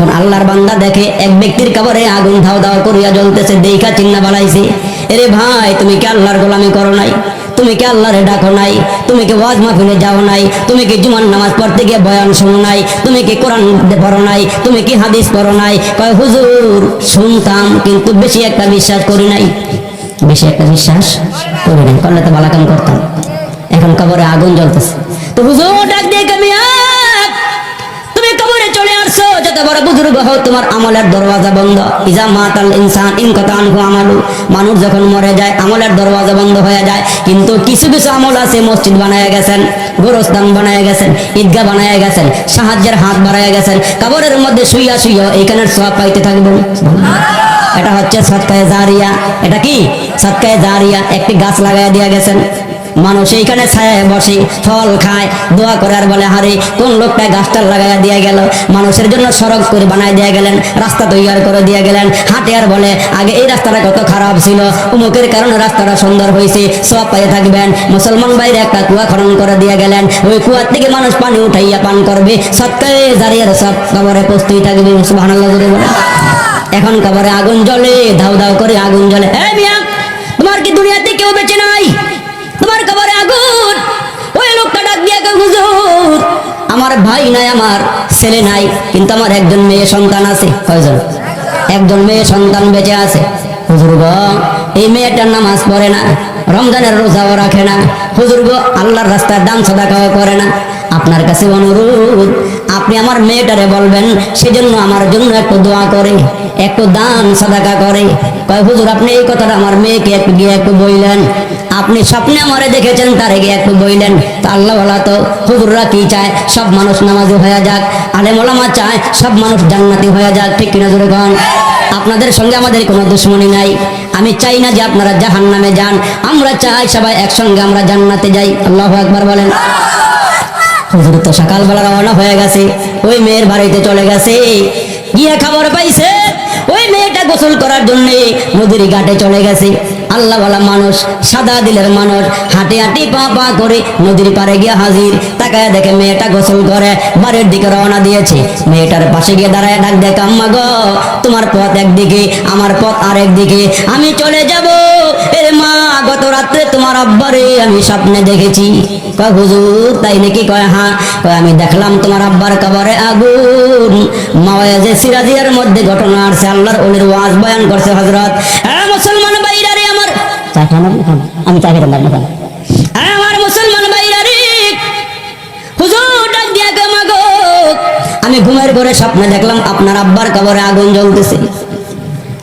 এখন আল্লাহর বান্দা দেখে এক ব্যক্তির কবরে আগুন ধাও ধাও করিয়া জ্বলতেছে, দেখা চিন্না বালাইছে। এরে ভাই, তুমি কি আল্লাহর গোলামি করো নাই? তুমি কি আল্লাহরে ডাকো নাই? তুমি কি ওয়াজ মাহফিলে যাও নাই? তুমি কি জুমার নামাজ পড়তে গিয়ে বয়ান শোনো নাই? তুমি কি কোরআন পড়ো নাই? তুমি কি হাদিস পড়ো নাই? কয়, হুজুর, শুনতাম, কিন্তু বেশি একটা বিশ্বাস করি নাই। বেশি একটা বিশ্বাস করি নাই করলে তো বালাকাম করতাম। এখন কবরে আগুন জ্বলতেছে। তো হুজুর, ডাক দিয়ে কামিয়া চলে আসছো, যত বড় বুজুর্গ হও, তোমার আমলের দরওয়াজা বন্ধ। ইজা মাতাল ইনসান ইন কথা আমালু। মানুষ যখন মরে যায়, আমলের দরওয়াজা বন্ধ হয়ে যায়। কিন্তু কিছু কিছু আমল আছে, মসজিদ বানায় গেছেন, গোরস্থান বানায় গেছেন, ঈদগাহ বানায় গেছেন, সাহায্যের হাত বাড়ায় গেছেন, কবরের মধ্যে শুইয়া শুইয়া এইখানের সব পাইতে থাকবেন। এটা হচ্ছে সৎকায় জারিয়া। এটা কি? সৎকায় জারিয়া। একটি গাছ লাগাই দিয়া গেছেন। মানুষ এইখানে ছায় বসে, ফল খায়, দোয়া করে আর বলে হারে, কোন লোকটা গাছটা লাগাইয়া দিয়ে গেল? মানুষের জন্য সড়ক করে বানাই দিয়ে গেলেন, রাস্তা তৈরি করে দিয়ে গেলেন। হাটে আর বলে, আগে এই রাস্তাটা কত খারাপ ছিল। উমুকের কারণে রাস্তাটা সুন্দর হয়েছে সব পায়ে থাকবেন। মুসলমান বাইরে একটা কুয়া খনন করে দিয়ে গেলেন। ওই কুয়ার থেকে মানুষ পানি উঠাইয়া পান করবে। সৎকারে জারিয়ার সব কবরে প্রস্তুতি থাকবে জোরে বলে। এখন কবরে আগুন জ্বলে ধাউ ধাউ করে আগুন জ্বলে। এই মিয়া, তোমার কি দুনিয়াতে কেউ বেঁচে নাই? ভাই নাই আমার, ছেলে নাই, কিন্তু আমার একজন মেয়ে সন্তান আছে। কয়জন? একজন মেয়ে সন্তান বেঁচে আছে। হুজুর গো, এই মেয়েটার নামাজ পড়ে না, রমজানের রোজাও রাখে না। হুজুর গো, আল্লাহর রাস্তায় দান সদাকাও করে না। আপনার কাছে অনুরোধ, আপনি আমার মেয়েটারে বলবেন, সেজন্য আমার জন্য একটু দোয়া করে, একটু দান, সাদাকা করে। কয়, হুজুর, আপনি এই কথাটা আমার মেয়েকে একটু গিয়ে একটু বইলেন। আপনি স্বপ্নে আমারে দেখেছেন, তারে গিয়ে একটু বইলেন। তা আল্লাহ বলা তো, হুজুররা কি চায়? সব মানুষ নামাজি হয়ে যাক। আলে মোলামা চায়, সব মানুষ জান্নাতি হয়ে যাক। ঠিক কিনা, জোরে কন? আপনাদের সঙ্গে আমাদের কোনো দুশ্মনী নাই। আমি চাই না যে আপনারা জাহান নামে যান। আমরা চাই সবাই একসঙ্গে আমরা জান্নাতে যাই। আল্লাহ একবার বলেন। হুজুর তো সকালবেলা রওনা হয়ে গেছে। ওই মেয়ের বাড়িতে চলে গেছে। গিয়ে খবর পাইছে, ওই মেয়েটা গোসল করার জন্য নদীর ঘাটে চলে গেছে। আল্লাহ মানুষ, সাদা দিলের মানুষ, হাঁটি হাঁটি পা পা করে নদীর পারে গিয়ে হাজির। তাকায় দেখে মেয়েটা গোসল করে বাড়ির দিকে রওনা দিয়েছে। মেয়েটার পাশে গিয়ে দাঁড়ায় ডাক দেখ আম্মা গো, তোমার পথ একদিকে, আমার পথ আরেক দিকে আমি চলে যাব। এর মা গত রাত্রে তোমার আব্বারে আমি স্বপ্নে দেখেছি। কয়, হুজুর? তাই নাকি কয় হ্যাঁ কয়, আমি দেখলাম তোমার আব্বার কবরে আগুন। মাওয়াজে সিরাজিয়ার মধ্যে ঘটনা আসছে, আল্লাহর ওলির ওয়াজ বয়ান করছে, হযরত হ্যাঁ মুসলমান ভাইরা রে আমার চা খান আমি চা খেতে পারব না আমার মুসলমান ভাইরা রে, হুজুর ডাক দিয়া কে মাগো? আমি ঘুমের ঘরে স্বপ্নে দেখলাম আপনার আব্বার কবরে আগুন জ্বলতেছে।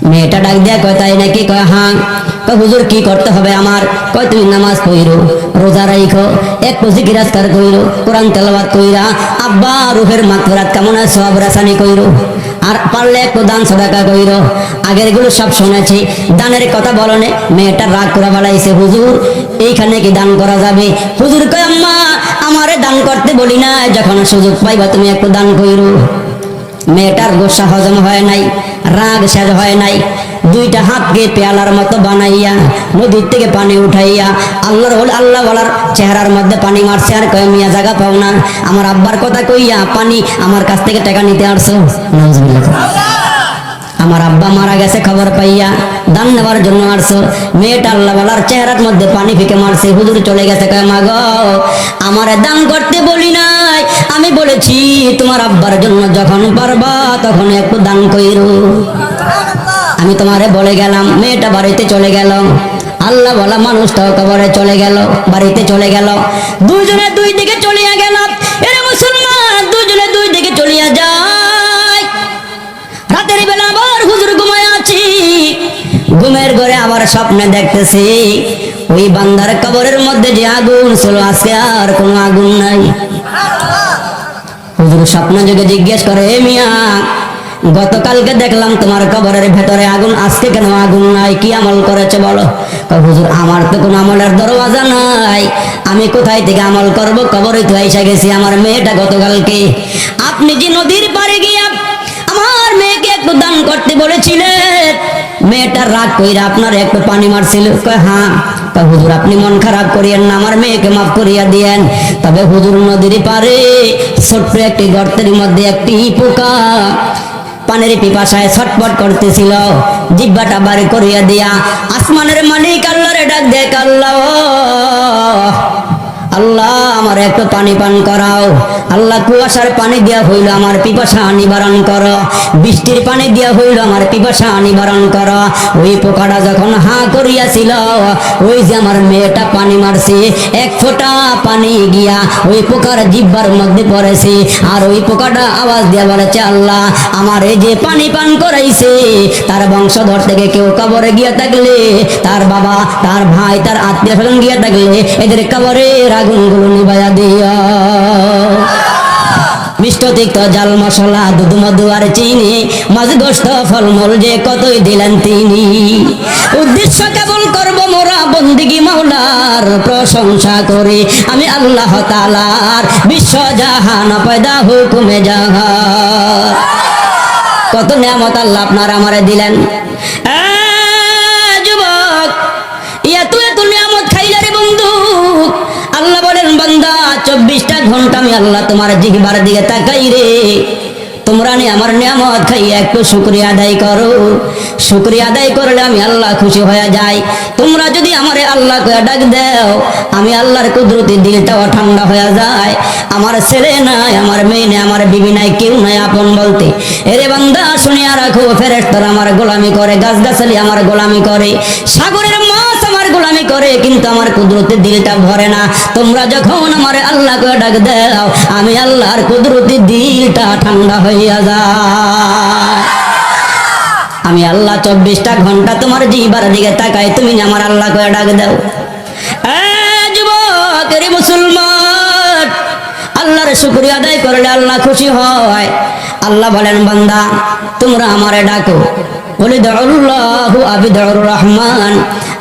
মেয়েটা ডাক দিয়া কয়, তাই নাকি? কয় হ্যাঁ কয় হুজুর কি করতে হবে? আমার কয় তুমি নামাজ পড়ো রোজা রাইখো, এক পুঁজি গিরাজকার কইরো কোরআন তেলাওয়াত কইরা, আব্বা রুহের মাকফিরাত কামনা সওয়াব রাসানি কইরো। আর পারলে একটু দান সদাকা কইরো। আগেরগুলো সব শুনেছি, দানের কথা বলনে মেয়েটা রাগ করে বাড়াইছে হুজুর, এইখানে কি দান করা যাবে? হুজুর কয়, আম্মা, আমারে দান করতে বলি না যখন সুযোগ পাইবা তুমি একটু দান কইরো। মেয়েটার গোসা হজম হয় নাই, রাগ শেষ হয় নাই। দুইটা হাতকে পেয়ালার মতো বানাইয়া, নদীর থেকে পানি উঠাইয়া, আল্লাহর হল আল্লাহ বলার চেহারার মধ্যে পানি মারছে। আর কয়, মিয়া, জায়গা পাও না। আমার আব্বার কথা কইয়া পানি আমার কাছ থেকে টাকা নিতে আসছো? আমার আব্বা মারা গেছে, খবর পাইয়া দান নেওয়ার জন্য আসছো। মেয়েটা আল্লাহ বলার চেহারার মধ্যে পানি ফিকে মারছে। হুজুর চলে গেছে, কয়, মা গো, আমারে দান করতে বলি নাই। আমি বলেছি, তোমার আব্বার জন্য যখন পারবা, তখন একটু দান কইরো। আমি তোমারে বলে গেলাম, মেয়েটা বাড়িতে চলে গেল। আল্লাহ বলা মানুষটাও কবরে চলে গেল, বাড়িতে চলে গেল। দুজনে দুই দিকে চলিয়া গেল। এরে মুসলমান, দুজনে দুই দিকে চলিয়া যায়। রাতের বেলা আবার হুজুর ঘুমায় আছি। ঘুমের ঘরে আবার স্বপ্নে দেখতেছি, ওই বান্দার কবরের মধ্যে যে আগুন ছিল, আজকে আর কোনো আগুন নাই। হুজুর স্বপ্ন যুগে জিজ্ঞেস করে, "এ মিয়া গতকালকে দেখলাম তোমার কবরের ভেতরে আগুন, আজকে কেন আগুন নাই? কি আমল করেছে বলো? হুজুর, আমার তো কোনো আমলের দরওয়াজা নাই। আমি কোথায় থেকে আমল করব? কবরে তো এসে গেছি আমার মেয়েটা গতকালকে। আপনি যে নদীর পাড়ে গিয়া আমার মেয়েকে একটু দান করতে বলেছিলেন? মেয়েটা রাগ কইরা আপনার একটু পানি মারছিল। হ্যাঁ তা হুজুর, আপনি মন খারাপ করিয়েন না, আমার মেয়েকে মাফ করিয়া দিয়েন। তবে হুজুর, নদীর পারে ছোট্ট একটি গর্তের মধ্যে একটি পোকা পানির পিপাসায় ছটপট করতেছিল। জিব্বাটা বাড়ি করিয়া দিয়া আসমানের মালিক আল্লাহরে ডাক দেখ আল্লাহ। আল্লাহ, আমার একটু পানি পান করাও। আল্লাহ, কুয়াশার পানি দিয়া হইল আমার পিপাসা নিবারণ কর। বৃষ্টির পানি দিয়া হইল আমার পিপাসা নিবারণ কর। ওই পোকাটা যখন হা করিয়াছিল, ওই যে আমার মেয়েটা পানি মারছে, এক ফোঁটা পানি গিয়া ওই পোকার জিব্বার মধ্যে পড়েছে। আর ওই পোকাটা আওয়াজ দিয়া বলেছে, আল্লাহ, আমার এই যে পানি পান করাইছে, তার বংশধর থেকে কেউ কবরে গিয়া থাকলে, তার বাবা, তার ভাই, তার আত্মীয় স্বজন গিয়া থাকলে, এদের কবরের তিক্ত জাল মশলা দুধ মধু আর চিনি, মাছ ফলমূল যে কতই দিলেন তিনি। উদ্দেশ্য কেবল করব মোরা বন্দিগি মাওলার প্রশংসা করে। আমি আল্লাহ তালার বিশ্ব জাহান পয়দা হুকুমে জাহান কত নিয়ামত আল্লাহ আপনার আমারে দিলেন। চব্বিশটা ঘণ্টা আমি আল্লাহ তোমার জিগবার দিকে তাকাই রে। তোমরা নি আমার নিয়ামত খাইয়ে একটু শুক্রিয়া আদায় করো। শুক্রিয়া আদায় করলে আমি আল্লাহ খুশি হয়ে যাই। তোমরা যদি আমারে আল্লাহ কয়ে ডাক দাও, আমি আল্লাহর কুদরতি দিলটাও ঠান্ডা হয়ে যায়। আমার ছেলে নাই, আমার মেয়ে নাই, আমার বিবি নাই, কেউ নাই আপন বলতে। এরে বান্দা, শুনিয়া রাখো ফেরেস্তার আমার গোলামি করে গাছ গাছালি আমার গোলামি করে। সাগরের আমার গোলামি করে, কিন্তু আমার কুদরতি দিলটা ভরে না। তোমরা যখন আমার আল্লাহ করে ডাক দাও, আমি আল্লাহর কুদরতি দিলটা ঠান্ডা হইয়া যায়। আমি আল্লাহ চব্বিশটা ঘণ্টা তোমার জিবার দিকে তাকাই, তুমি আমার আল্লাহ করে ডাক দাও। মুসলমান, আল্লাহর শুক্রিয়া আদায় করলে আল্লাহ খুশি হয়। আল্লাহ বলেন, বান্দা, তোমরা আমারে ডাকো। রহমান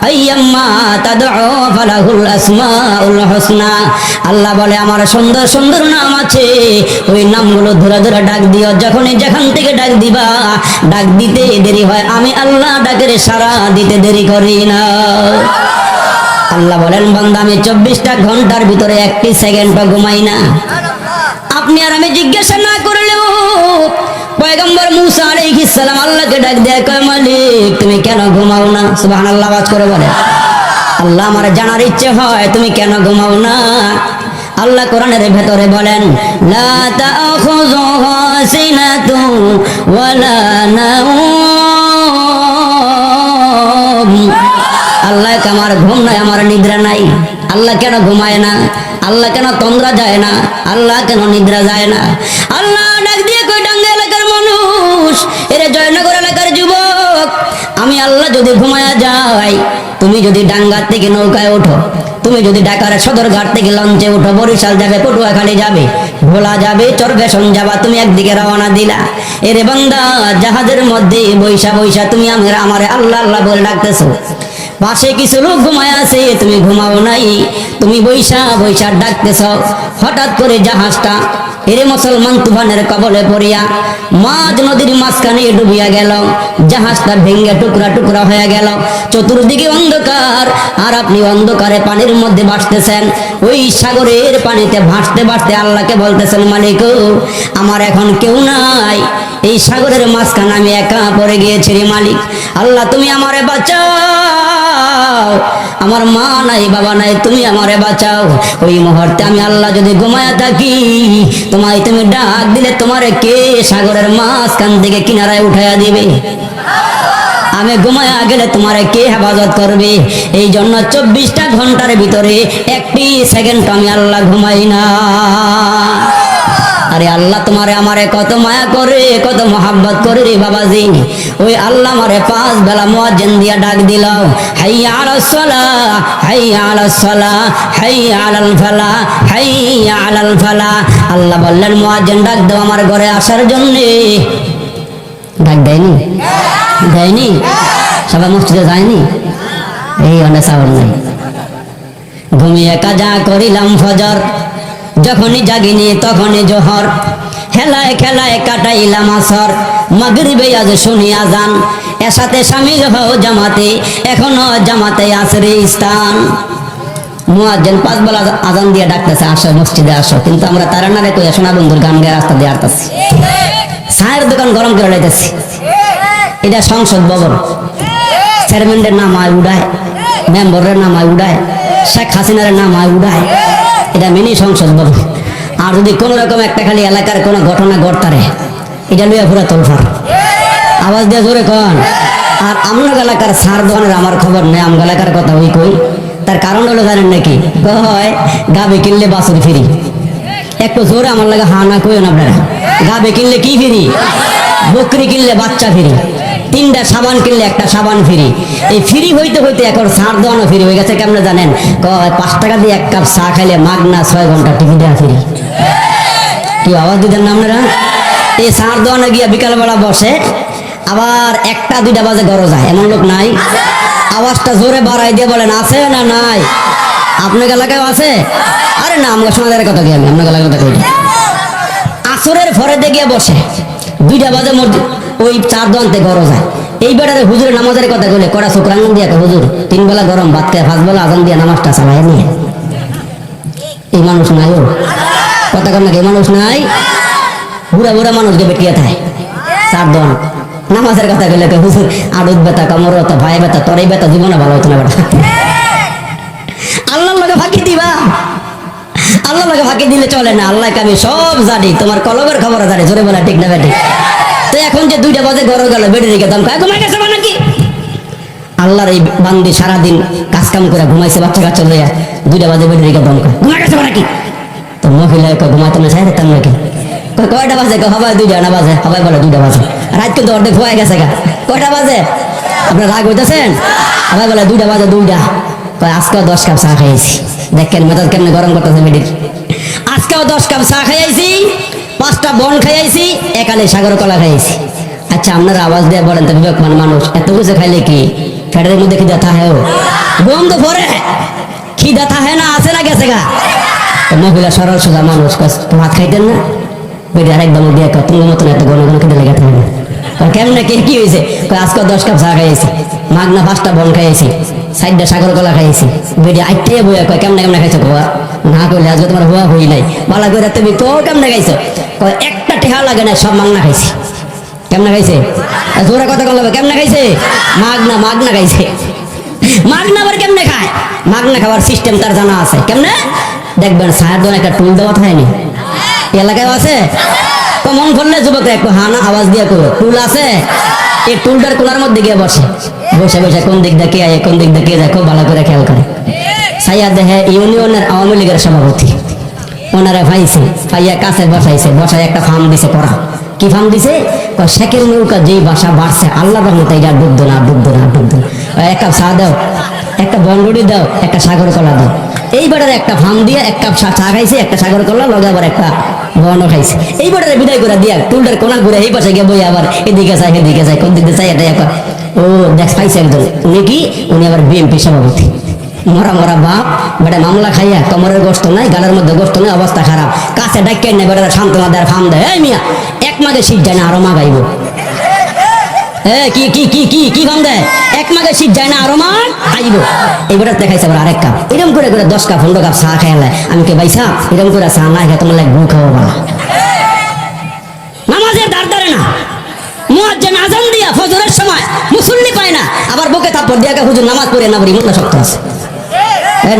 আইয়াম্মা তাদউ ফালাহুল আসমাউল হুসনা আল্লাহ বলে, আমার সুন্দর সুন্দর নাম আছে। ওই নামগুলো ডাক দিও। যেখান থেকে ডাক দিবা, ডাক দিতে দেরি হয়। আমি আল্লাহ ডাকের সারা দিতে দেরি করি না। বলেন, বান্দা, আমি চব্বিশটা ঘণ্টার ভিতরে একটি সেকেন্ডও ঘুমাই না। আপনি আর আমি জিজ্ঞাসা না করলেও পয়গম্বর মুসা আলাইহিস সালাম আল্লাহকে ডাক দেয় কয়, মালিক, তুমি কেন ঘুমাও না? সুবহানাল্লাহ, আওয়াজ করে বলে আল্লাহ আমার জানার ইচ্ছে হয়, তুমি কেন ঘুমাও না? আল্লাহ কোরআনের ভেতরে বলেন, লা তাখুযুহু সিনাতু ওয়ালা নাওম। আল্লাহ আমার ঘুম নাই, আমার নিদ্রা নাই। আল্লাহ কেন ঘুমায় না? আল্লাহ কেন তন্দ্রা যায় না? আল্লাহ কেন নিদ্রা যায় না? আল্লাহ মানুষ, এরে জয়নগর এলাকার যুবক। আমি আল্লাহ যদি ঘুমায়া যাই, তুমি যদি ডাঙ্গার থেকে নৌকায় ওঠো, তুমি যদি ঢাকার সদরঘাট থেকে লঞ্চে ওঠো, বরিশাল যাবে, পটুয়াখালী যাবে ভোলা যাবে চরবেশন যাবা, তুমি একদিকে রওনা দিলা। এরে বান্দা, জাহাজের মধ্যে বৈশা বৈশা তুমি আমার আমারে আল্লাহ আল্লাহ বলে ডাকতেছো। পাশে কিছু লোক ঘুমায় আছে, তুমি ঘুমাও নাই। তুমি বৈশা বৈশা ডাকতেছ। হঠাৎ করে জাহাজটা এরে মুসলমান তুফানের কবলে পড়িয়া মাঝ নদীর মাঝখানে ডুবিয়া গেল। জাহাজটা ভেঙে টুকরা টুকরা হয়ে গেল। চতুর্দিকে অন্ধকার, আর আপনি অন্ধকারে পানির মধ্যে ভাসতেছেন। ওই সাগরের পানিতে ভাসতে ভাসতে আল্লাহকে বলতেছেন, মালিক, আমার এখন কেউ নাই। এই সাগরের মাঝখানে আমি একা পড়ে গিয়েছি রে মালিক। আল্লাহ, তুমি আমারে বাঁচাও। আমার মা নাই, বাবা নাই, তুমি আমারে বাঁচাও। ওই মুহূর্তে আমি আল্লাহ যদি ঘুমায়া থাকি, তোমায় তুমি ডাক দিলে তোমারে কে সাগরের মাঝখান থেকে কিনারায় উঠাইয়া দিবে? আমি ঘুমায়া গেলে তোমারে কে হেফাজত করবে? এই জন্য চব্বিশটা ঘণ্টার ভিতরে একটি সেকেন্ড আমি আল্লাহ ঘুমাই না। আরে আল্লাহ তোমারে আমারে কত মায়া করে, কত মহাব্বত করে রে বাবাজি। ওই আল্লাহ আমারে পাঁচ বেলা মুয়াজ্জিন দিয়া ডাক দিল, হাইয়া আলাস সালা, হাইয়া আলাস সালা, হাইয়া আলাল ফালা, হাইয়া আলাল ফালা। আল্লাহ বললেন, মুয়াজ্জিন, ডাক দাও আমার ঘরে আসার জন্য। ডাক দেয়নি? দেয়নি সবাই মসজিদে যায়নি? এই অনেক সাবল নাই। ঘুমিয়ে কাজা করিলাম ফজর। যখনই জাগিনি তখনই জোহর। খেলায় খেলায় কাটাইলাম আসর। মাগরিবে আজ শুনি আজান। এসাথে সামিল হও জামাতে, এখনও জামাতে আসরে স্থান। মুয়াজ্জিন পাঁচ বেলা আজান দিয়ে ডাকতেছে, আসো, মসজিদে আসো। কিন্তু আমরা তারা না রেখে সোনা বন্ধুর গান গায়ে রাস্তা দিয়ে আসতেছি চায়ের দোকান গরম করে লাইতেছি। এটা সংসদ ভবন। চেয়ারম্যানের নাম আয় উড়ায় মেম্বরের নাম আয় উড়ায় শেখ হাসিনার নাম আয় উড়ায় এটা মিনি সংসদ ভবন। আর যদি কোনো রকম একটা খালি এলাকার কোনো ঘটনা ঘটতারে, এটা লইয়া পুরা তোলফার। আওয়াজ দিয়ে জোরে কন। আর আমনগ এলাকার সার দোকানের আমার খবর নেই আমগ এলাকার কথা ওই কই। তার কারণ হলো জানেন নাকি? কয়, গাবে কিনলে বাসুর ফিরি। একটু জোরে আমার লাগে হা না কইন আপনারা। গাবে কিনলে কি ফিরি? বকরি কিনলে বাচ্চা ফিরি। তিনটা সাবান কিনলে একটা সাবান ফ্রি। এই ফ্রি হইতে হইতে এখন সার দোয়ানো ফ্রি হয়ে গেছে, কেমনে জানেন? পাঁচ টাকা দিয়ে এক কাপ চা খাইলে মাগনা ছয় ঘণ্টা টিভি দেওয়া ফিরি। কি আওয়াজ দিতেন না আপনারা? এই সার দোয়ানো গিয়া বিকালবেলা বসে, আবার একটা, দুইটা বাজে ঘরে যায়। এমন লোক নাই। আওয়াজটা জোরে বাড়াই দিয়ে বলেন, আছে না নাই? আপনার এলাকায় আছে? আরে না আমার সমাজের কথা কি আমি। আপনার এলাকার কথা কই। আসরের ফরেতে গিয়ে বসে। দুইটা বাজে মসজিদ ওই চার দোয়ান্তে ঘরে যায়। এই বেটারে হুজুরের নামাজের কথা বলে কড়া শুক্রাঙ্গ দিয়ে হুজুর, তিন বেলা গরম, ভাত খায়, পাঁচ বেলা আজান দিয়ে নামাজটা চালায় নিয়ে। এই মানুষ নাই ও। কথা কর নাকি মানুষ নাই? বুড়া বুড়া মানুষকে বেটিয়ে থাকে চার দোয়ান নামাজের কথা বলে কে হুজুর, আড়ুত বেতা কামড় বেতা ভাই বেতা তরাই বেতা জীবনে ভালো হতো না বেটা। আল্লাহর লগে ফাঁকি দিবা। আল্লাহ লগে ফাঁকি দিলে চলে না। আল্লাহকে আমি সব জানি। তোমার কলবের খবর জানি। জোরে বলা, ঠিক না বেটি? তো এখন যে দুইটা বাজে ঘর গেল, বেড়ে রেখে দাম কয় ঘুমাই গেছে নাকি? আল্লাহর এই বান্দি সারাদিন কাজ কাম করে ঘুমাইছে, বাচ্চা কাচ্চা লইয়া দুইটা বাজে বেড়ে রেখে দাম কয় ঘুমাই গেছে নাকি? তো মহিলা কয় ঘুমাইতে না চাই দিতাম নাকি? কয়টা বাজে? কয় হবাই দুইটা না বাজে? হবাই বলে দুইটা বাজে। রাত কিন্তু অর্ধেক হয়ে গেছে গা। কয়টা বাজে? আপনার রাগ হইতেছেন? হবাই বলে দুইটা বাজে, দুইটা। কয়, আজকে দশ কাপ চা খাইছি। দেখেন মেজাজ কেমনে গরম করতেছে মেডির আজকেও দশ কাপ চা খাইছি পাঁচটা বন খাইছি একালে সাগর কলা খাইছি আচ্ছা আপনারা আওয়াজ দিয়ে বলেন তো বিবেকমান মানুষ, এত কিছু খাইলে কি? ফ্যাটের মধ্যে খিদা থাহে ও? বন্ধ পরে, খিদা হয় না, আছে না গেছে গা? তো মহিলা, সরল সোজা মানুষ ভাত খাইতেন না? বেরিয়ে আরেকদম দিয়ে তুমি মতন এত গণগণ খেতে লেগে থাকে না কয়, কেমনে কি কি হয়েছে? আজকে দশ কাপ চা খাইছি মাগনা পাঁচটা বন খাইছি সাইডটা সাগর কলা খাইছি বেরিয়ে আইতে বইয়া কয় কেমনে কেমনে খাইছো কোয়া না করলে আজকে তোমার হওয়া হই নাই। বালা করে তুমি তো কেমনে খাইছো? কয় একটা টেহা লাগে না সব মাংনা খাইছি। কেমনে খাইছে? জোরে কথা বলবে কেমনে খাইছে? মাগনা মাগনা খাইছে। মাগনা আবার কেমনে খায়? মাগনা খাবার সিস্টেম তার জানা আছে। কেমনে? দেখবেন সাহেব একটা টুল দেওয়া থাকেনি এলাকায় আছে? তো মন করলে যুবক, একটু হানা আওয়াজ দিয়ে করো। টুল আছে? এই টুলটার কোনার মধ্যে গিয়ে বসে। বসে বসে, কোন দিক কে আয়, কোন দিক যায়, খুব ভালো করে খেয়াল করে। সাইয়া দেখে ইউনিয়নের আওয়ামী লীগের সভাপতি। ওনারা ভাইছে ভাইয়া কাছে বসাইছে, বসায় একটা ফার্ম দিছে করা কি ফার্ম দিছে? শেখের নৌকা যেই বাসা বাড়ছে আল্লাহ রহমতে এটা ডুবতো না ডুবতো না ডুবতো না। এক কাপ চা দাও। একটা বনরুটি দাও, একটা সাগর কলা দাও। এইবারের একটা ফার্ম দিয়ে এক কাপ চা খাইছে, একটা সাগর কলা, লগে আবার একটা বনও খাইছে। এইবারে বিদায় করে দিয়া, টুলটার কোনা ঘুরে এই পাশে গিয়ে বই আবার এদিকে চাই এদিকে চাই কোন দিকে চাই এটা ও, দেখ, পাইছে একজন। উনি কি? উনি আবার বিএনপি সভাপতি। মরা মরা বাপ, বেটা মামলা খাইয়া, কমরের গোস্ত নাই, গালের মধ্যে গোস্ত নাই, অবস্থা খারাপ। কাছে ডাক্তার নেই বেটা সান্ত্বনা দেয় ফার্ম দেয় মিয়া, এক মাগে শীত যায় না, আরও মা গাইব কি কি কি কি কি দেয়? এক মাগে শীত যায় না, আরও মা খাইব এইবার দেখাইছে আবার আরেক কাপ। এরকম করে করে দশ কাপ, পনেরো কাপ চা খাইলে আমি কে ভাই এরকম করে চা না তোমার গু খাওয়া বলা। নামাজের দাঁড় দাঁড়ে না। মুয়াজ্জিন আজান দিয়া ফজরের সময় মুসল্লি পায় না। আবার বুকে থাপ্পড় দিয়া হুজুর নামাজ পড়ে না, বলি মোটা শক্ত আছে।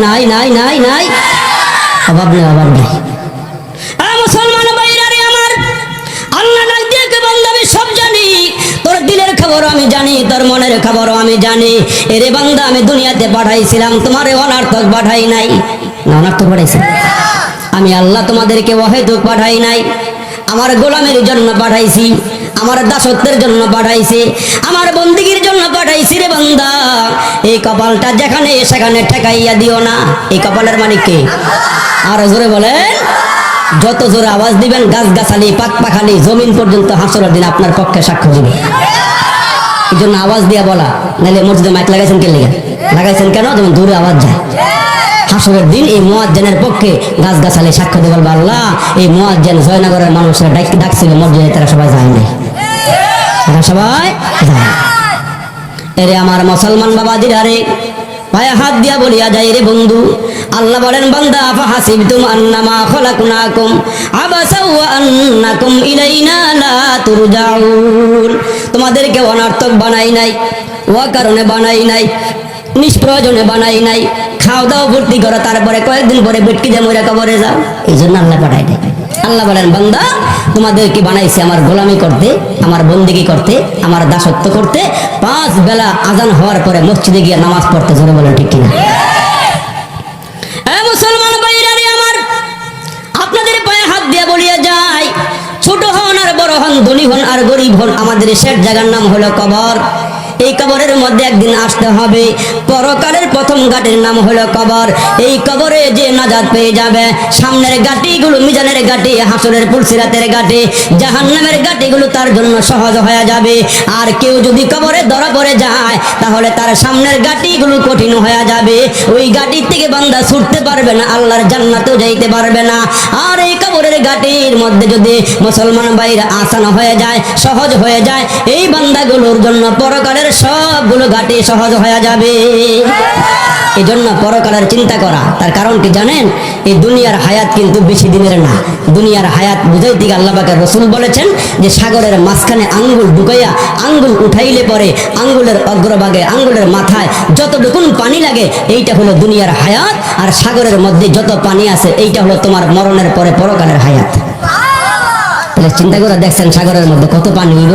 নাই নাই নাই নাই। অভাব নেই অভাব নেই। খবর আমি জানি, তোর মনের খবর আমি জানি। এরে বান্দা, আমি দুনিয়াতে পাঠাইছিলাম, তোমারে অনার্থক পাঠাই নাই। অনার্থক পাঠাইছি? আমি আল্লাহ তোমাদেরকে অহেতুক পাঠাই নাই। আমার গোলামের জন্য পাঠাইছি, আমার দাসত্বের জন্য পাঠাইছি, আমার বন্দিগির জন্য পাঠাইছি রে বান্দা। এই কপালটা যেখানে, সেখানে ঠেকাইয়া দিও না। এই কপালের মালিক কে? আর জোরে বলেন, যত জোরে আওয়াজ দিবেন গাছ গাছালি পাক পাখালি জমিন পর্যন্ত হাসরের দিন আপনার পক্ষে সাক্ষ্য দিবে। এই জন্য আওয়াজ দিয়ে বলা নাহলে মসজিদে মাইক লাগাইছেন কে লেগে? লাগাইছেন কেন? যেমন দূরে আওয়াজ যায়। হাসরের দিন এই মোয়াজ্জানের পক্ষে গাছ গাছালে সাক্ষ্য দেবল আল্লাহ, এই মোয়াজ্জান জয়নগরের মানুষরা ডাক ডাকছিল, মসজিদে তারা সবাই যায় নাই। তারা সবাই যায়। এরে আমার মুসলমান বাবা দিদারে পায়ে হাত দিয়া বলিয়া যাই রে বন্ধু। আল্লাহ বলেন, বান্দা আফা হাসিবতুম আন্নামা খলাকুনাকুম। আবাসা ওয়া আন্নাকুম ইলাইনা লা তুরজাউন। তোমাদেরকে অনার্থক বানাই নাই ও কারণে বানাই নাই, নিষ্প্রয়োজনে বানাই নাই। খাওয়া দাওয়া ভর্তি করো, তারপরে কয়েকদিন পরে বেটকি যে মরে কবরে যাও। এই জন্য আল্লাহ পাঠাই দেয়। আল্লাহ বলেন, বান্দা, তোমাদেরকে বানাইছে আমার গোলামি করতে, আমার বন্দিগি করতে, আমার দাসত্ব করতে। পাঁচ বেলা আজান হওয়ার পরে মসজিদে গিয়ে নামাজ পড়তে জোরে বলেন, ঠিক কিনা? মুসলমান ভাইরারে আমার, আপনাদের পায়ে হাত দিয়ে বলিয়া যায়, ছোট হন আর বড় হন, ধনী হন আর গরিব হন, আমাদের শেষ জায়গার নাম হলো কবর। এই কবরের মধ্যে একদিন আসতে হবে। পরকালের প্রথম ঘাটের নাম হলো কবর। এই কবরে যে নাজাদ পেয়ে যাবে, সামনের গাটিগুলো মিজানের গাটি, হাসরের পুলসিরাতের গাটি, জাহান্নামের গাটিগুলো তার জন্য সহজ হয়ে যাবে। আর কেউ যদি কবরে ধরা পড়ে যায়, তাহলে তার সামনের গাটিগুলো কঠিন হয়ে যাবে। ওই গাটির থেকে বান্দা ছুটতে পারবে না, আল্লাহর জান্নাতেও যাইতে পারবে না। আর এই কবরের গাটির মধ্যে যদি মুসলমান বাইরে আসানো হয়ে যায়, সহজ হয়ে যায়, এই বান্দাগুলোর জন্য পরকালের সবগুলো গাটি সহজ হয়ে যাবে। এই জন্য পরকালের চিন্তা করা। তার কারণ কি জানেন, এই দুনিয়ার হায়াত কিন্তু বেশি দিনের না। দুনিয়ার হায়াত বুঝাই দিকে আল্লাহ পাকের রসুল বলেছেন যে, সাগরের মাঝখানে আঙ্গুল ঢুকাইয়া আঙ্গুল উঠাইলে পরে আঙ্গুলের অগ্রভাগে, আঙ্গুলের মাথায় যতটুকুন পানি লাগে, এইটা হলো দুনিয়ার হায়াত। আর সাগরের মধ্যে যত পানি আছে, এইটা হলো তোমার মরণের পরে পরকালের হায়াত। তাহলে চিন্তা করে দেখছেন সাগরের মধ্যে কত পানি হইব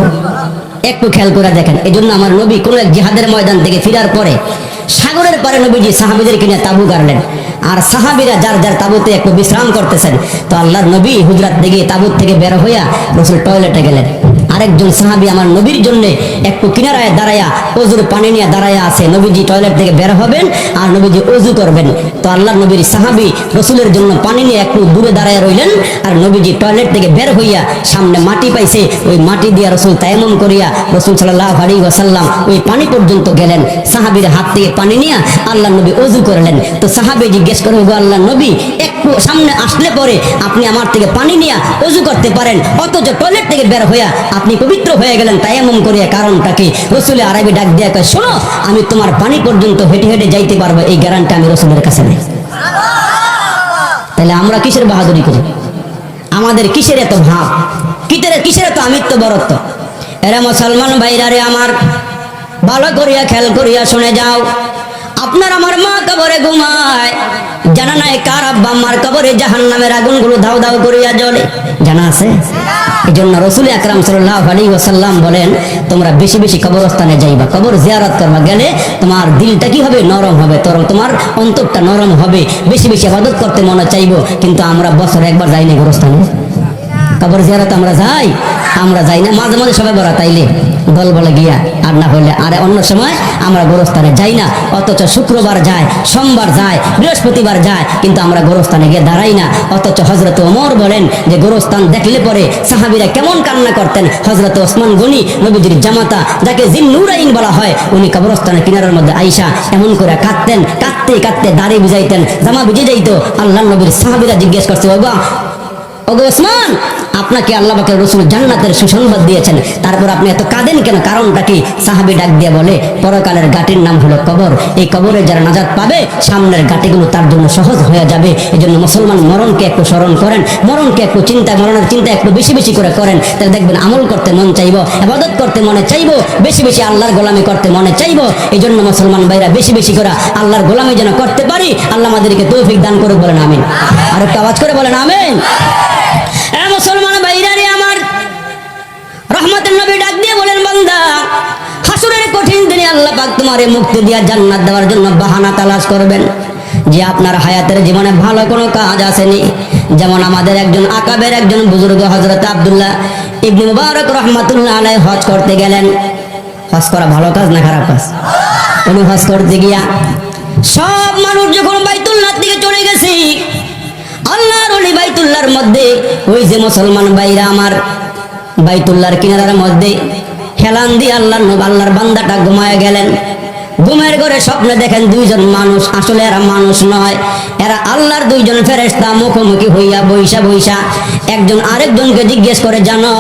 একটু খেয়াল করে দেখেন এই জন্য আমার নবী কোন এক জিহাদের ময়দান থেকে ফিরার পরে সাগরের পারে নবীজি সাহাবিদের কিনে তাবু গাড়লেন। আর সাহাবিরা যার যার তাবুতে একটু বিশ্রাম করতেছেন, তো আল্লাহর নবী হুজরাত থেকে তাবুত থেকে বের হইয়া রসুল টয়লেটে গেলেন। আরেকজন সাহাবি আমার নবীর জন্য একটু কিনারায় দাঁড়ায়া অজুর পানি নিয়ে দাঁড়ায়া আছে। নবীজি টয়লেট থেকে বের হবেন আর নবীজি অজু করবেন। তো আল্লাহ নবীর সাহাবি রসুলের জন্য পানি নিয়ে একটু দূরে দাঁড়ায় রইলেন আর নবীজি টয়লেট থেকে বের হইয়া সামনে মাটি পাইছে। ওই মাটি দিয়া রসুল তায়ামম করিয়া রসুল সাল্লাহ আলী ওয়াসাল্লাম ওই পানি পর্যন্ত গেলেন। সাহাবির হাত থেকে পানি নিয়ে আল্লাহ নবী অজু করলেন। তো জিজ্ঞেস গো আল্লাহ নবী, একটু সামনে আসলে পরে আপনি আমার থেকে পানি নিয়ে অজু করতে পারেন। অথচ টয়লেট থেকে বের হইয়া আপনি পবিত্র হয়ে গেলেন তাই এমন করিয়া কারণটা কি? রসুলের আরবি ডাক কয়, শোনো, আমি তোমার পানি পর্যন্ত হেঁটে হেঁটে যাইতে পারব, এই গ্যারান্টি আমি রসুলের কাছে নেই। তাহলে আমরা কিসের বাহাদুরি করি? আমাদের কিসের এত ভাব? কিসের কিসের এত আমিত্ব বরত্ব? এরা মুসলমান ভাইরারে আমার ভালো করিয়া খেয়াল করিয়া শুনে যাও। আপনার আমার মা কবরে ঘুমায়। জানা নাই কার আব্বা মার কবরে জাহান নামের আগুনগুলো ধাও ধাও করিয়া জ্বলে। জানা আছে? এই জন্য রসুল আকরাম সাল্লাহ আলী ওসাল্লাম বলেন, তোমরা বেশি বেশি কবরস্থানে যাইবা। কবর জিয়ারত করবা। গেলে তোমার দিলটা কি হবে? নরম হবে। তোর তোমার অন্তরটা নরম হবে। বেশি বেশি আবাদত করতে মনে চাইব। কিন্তু আমরা বছর একবার যাই না গোরস্থানে। কবর জিয়ারত আমরা যাই আমরা যাই না, মাঝে মাঝে সবাই বড় তাইলে দল বলে গিয়া, আর না হইলে আর অন্য সময় আমরা গোরস্থানে যাই না, অথচ শুক্রবার যায়, সোমবার যায়, বৃহস্পতিবার যায়, কিন্তু আমরা গোরস্থানে গিয়ে দাঁড়াই না, অথচ হজরত ওমর বলেন যে গোরস্থান দেখলে পরে সাহাবিরা কেমন কান্না করতেন হজরত ওসমান গনি, নবীজির জামাতা, যাকে জিন নুরাইন বলা হয়, উনি কবরস্থানের কিনারের মধ্যে আইসা এমন করে কাঁদতেন, কাঁদতে কাঁদতে দাঁড়িয়ে বুঝাইতেন, জামা বুঝে যাইতো আল্লাহ নবীর সাহাবিরা জিজ্ঞেস করছে বাবা ওসমান আপনাকে আল্লাহ পাকের রসুল জান্নাতের সুসংবাদ দিয়েছেন। তারপর আপনি এত কাঁদেন কেন? কারণটা কি? সাহাবি ডাক দিয়ে বলে, পরকালের গাটির নাম হলো কবর। এই কবরে যারা নাজাত পাবে, সামনের গাটিগুলো তার জন্য সহজ হয়ে যাবে। এই জন্য মুসলমান মরণকে একটু স্মরণ করেন, মরণকে একটু চিন্তা, মরণের চিন্তা একটু বেশি বেশি করে করেন। তাহলে দেখবেন আমল করতে মন চাইব, আবাদত করতে মনে চাইব, বেশি বেশি আল্লাহর গোলামি করতে মনে চাইব। এই জন্য মুসলমান ভাইরা বেশি বেশি করে আল্লাহর গোলামি যেন করতে পারি, আল্লাহ আমাদেরকে তৌফিক দান করে বলেন আমিন। আর একটু আওয়াজ করে বলেন আমিন। রহমতের নবী ডাক দিয়ে বলেন, বান্দা, হাসুরের কঠিন দিনে আল্লাহ পাক তোমারে মুক্তি দিয়া জান্নাত দেওয়ার জন্য বাহানা তালাশ করবেন। যে আপনার হায়াতের জীবনে ভালো কোনো কাজ আসেনি। যেমন আমাদের একজন আকাবের একজন বুজুর্গ হজরত আব্দুল্লাহ ইবনে মুবারক রহমাতুল্লাহ আলাই হজ করতে গেলেন। হজ করা ভালো কাজ না খারাপ কাজ? উনি হজ করতে গিয়া সব মানুষ যখন বাইতুল্লাহ দিকে চলে গেছি, আল্লাহর ওলি বাইতুল্লাহর মধ্যে ওই যে মুসলমান ভাইরা আমার বাইতুল্লাহর কিনারার মধ্যে হেলান দিয়ে নব আল্লাহর বান্দাটা ঘুমায় গেলেন। ঘুমের ঘরে স্বপ্নে দেখেন দুইজন মানুষ, আসলে এরা মানুষ নয়। এরা আল্লাহর দুইজন ফেরেস্তা মুখোমুখি হইয়া বৈশা বৈশা একজন আরেকজনকে জিজ্ঞেস করে, জানো,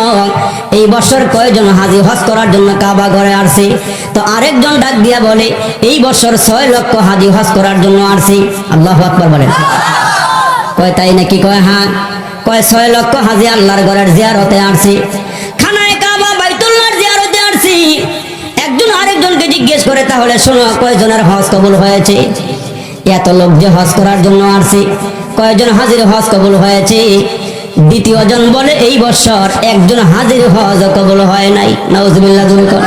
এই বছর কয়জন হাজি হজ করার জন্য কাবা ঘরে আসছে তো আরেকজন ডাক দিয়া বলে, এই বছর ছয় লক্ষ হাজি হজ করার জন্য আসছি আল্লাহ আকবর বলেন। কয় তাই নাকি? কয় হ্যাঁ। কয়, ছয় লক্ষ হাজি আল্লাহর ঘরের জিয়ারতে আসছি জিজ্ঞেস করে, তাহলে শোনো, কয়জনের হজ কবুল হয়েছে? এত লোক যে হজ করার জন্য আসছে কয়জন হাজির হজ কবুল হয়েছে? দ্বিতীয় জন বলে, এই বছর একজন হাজির হজ কবুল হয় নাই। কর।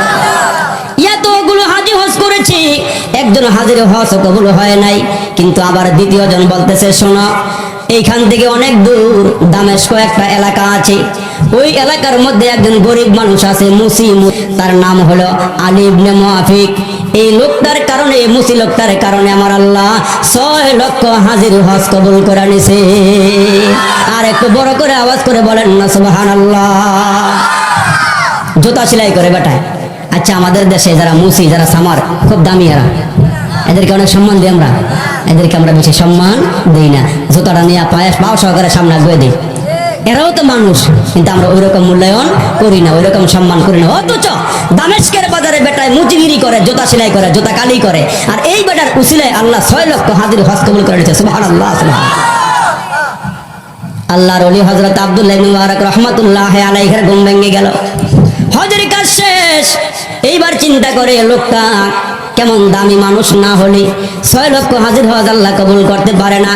এতগুলো হাজি হজ করেছি, একজন হাজির হজ কবুল হয় নাই। কিন্তু আবার দ্বিতীয় জন বলতেছে, শোনো, এইখান থেকে অনেক দূর, দামেস্ক একটা এলাকা আছে। ওই এলাকার মধ্যে একজন গরিব মানুষ আছে মুসি তার নাম হলো আলী ইবনে মুআফিক। এই লোকটার কারণে মুসি লোকটার কারণে আমার আল্লাহ ছয় লক্ষ হাজির হজ কবুল করে নিছে। আর একটু বড় করে আওয়াজ করে বলেন না, সুবহানাল্লাহ। জুতা সেলাই করে বেটায়। আচ্ছা আমাদের দেশে যারা মুসি, যারা সামার, খুব দামি এরা। এদেরকে অনেক সম্মান দিই আমরা। এদেরকে আমরা বেশি সম্মান দিই না। জুতাটা নিয়ে পায়ে পাও সহকারে সামনে আগুয়ে দিই। এরাও তো মানুষ, কিন্তু আমরা ওই রকম মূল্যায়ন করি না ওই রকম সম্মান করি না। অথচ দামেস্কের বাজারে বেটায় মুচিগিরি করে, জুতা সেলাই করে, জুতা কালি করে, আর এই বেটার উসিলায় আল্লাহ ছয় লক্ষ হাজির হজ করে নিচ্ছে সুবহানাল্লাহ সুবহানাল্লাহ। আল্লাহর অলি হজরত আব্দুল্লাহ মুবারক রহমতুল্লাহ আলাইহের ঘুম ভেঙে গেল। হজের কাজ শেষ। এইবার চিন্তা করে লোকটা কেমন দামি মানুষ না হলে ছয় লক্ষ হাজির হজ আল্লাহ কবুল করতে পারে না।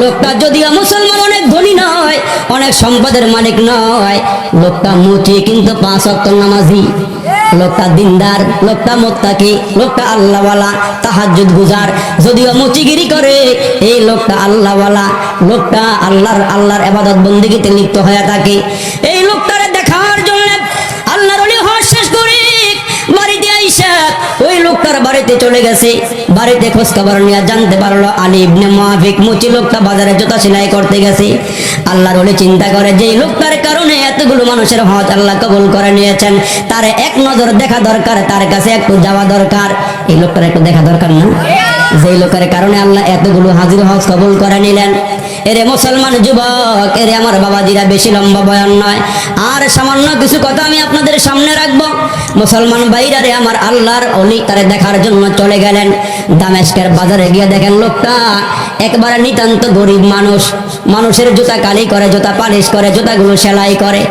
লোকটা যদিও মুসলমান অনেক ধনী নয়, অনেক সম্পদের মালিক নয়, লোকটা মুচি কিন্তু পাঁচ অক্ট নামাজি। লোকটা দিনদার, লোকটা মোত্তাকি, লোকটা আল্লাহওয়ালা, তাহাজ্জুদ গুজার। যদিও মুচিগিরি করে, এই লোকটা আল্লাহওয়ালা, লোকটা আল্লাহর আল্লাহর এবাদত বন্দিগিতে লিপ্ত হয়ে থাকে। এই লোকটারে লোকটার বাড়িতে চলে গেছে। বাড়িতে খোঁজ খবর নিয়ে জানতে পারল আলী ইবনে মুচি লোকটা বাজারে সেলাই করতে গেছে। আল্লাহর ওলি চিন্তা করে যে লোকটার কারণে এতগুলো মানুষের হজ আল্লাহ কবুল করে নিয়েছেন, তার এক নজর দেখা দরকার, তার কাছে একটু যাওয়া দরকার। এই লোকটার একটু দেখা দরকার না? লোকের কারণে আল্লাহ এতগুলো হাজির হজ কবুল করে নিলেন। এরে মুসলমান যুবক, এরে আমার বাবাজিরা বেশি লম্বা বয়ান নয়। আর সামান্য কিছু কথা আমি আপনাদের সামনে রাখব। মুসলমান বাইরা রে, আমার আল্লাহর অলি তারে দেখার জন্য চলে গেলেন। দামেস্কের বাজারে গিয়ে দেখেন লোকটা একবারে নিতান্ত গরিব মানুষ। মানুষের জুতা কালি করে, জুতা পালিশ করে, জুতাগুলো সেলাই করে।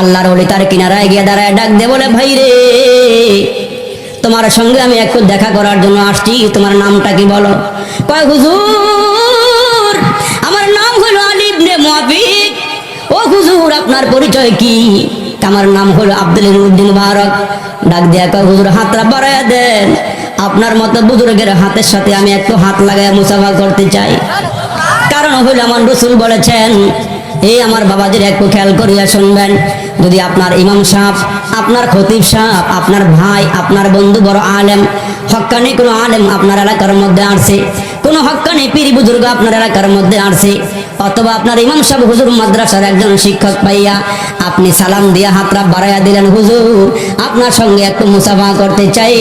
আল্লাহর অলি তার কিনারায় গিয়ে দাঁড়ায়, ডাক দে বলে, ভাই রে, তোমার সঙ্গে আমি একটু দেখা করার জন্য আসছি, তোমার নামটা কি বলো? কয়, হুজুর, আমার নাম হলো আলিবনে মুআফিক ও হুজুর, আপনার পরিচয় কি? আমার নাম হলো আব্দুল উদ্দিন মুবারক ডাক দিয়া কয়, হুজুর, হাতটা বাড়াইয়া দেন। আপনার মতো বুজুর্গের হাতের সাথে আমি একটু হাত লাগাই মুসাফা করতে চাই। কারণ হইল, আমার রসুল বলেছেন এই আমার বাবাজির একটু খেয়াল করিয়া শুনবেন। যদি আপনার ইমাম সাহেব, আপনার খতিব সাহেব, আপনার ভাই, আপনার বন্ধু বড় আলেম হক্কানি কোনো আলেম আপনার এলাকার মধ্যে আসছে কোনো হক্কানি পীর বুজুর্গ আপনার এলাকার মধ্যে আসছে অথবা আপনার ইমাম সাহেব, হুজুর মাদ্রাসার একজন শিক্ষক পাইয়া আপনি সালাম দিয়া হাতরা বাড়াইয়া দিলেন, হুজুর, আপনার সঙ্গে একটু মুসাফা করতে চাই।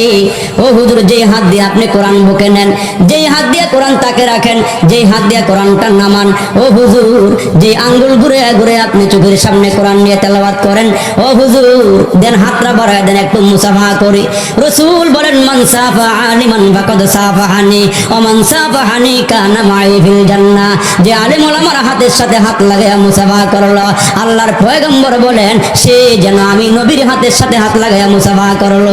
ও হুজুর, যেই হাত দিয়ে আপনি কোরআন বুকে নেন, যেই হাত দিয়ে কোরআন তাকে রাখেন, যেই হাত দিয়ে কোরআনটা নামান, ও হুজুর, যে আঙ্গুল ঘুরে ঘুরে আপনি চোখের সামনে কোরআন নিয়ে তেলাওয়াত করেন, ও হুজুর, দেন হাতরা বাড়ায় দেন, একটু মুসাফা করি। রসুল বলেন, মান সাফা আনি, মান বাকদ সাফা হানি ও মান সাফা হানি কানা মাই ফিল জান্নাহ। যে আলিম ওলামার হাতের সাথে হাত লাগাইয়া মুসাফা করল। আল্লাহর পয়গম্বর বলেন, সে যেন আমি নবীর হাতের সাথে হাত লাগাইয়া মুসাফা করল।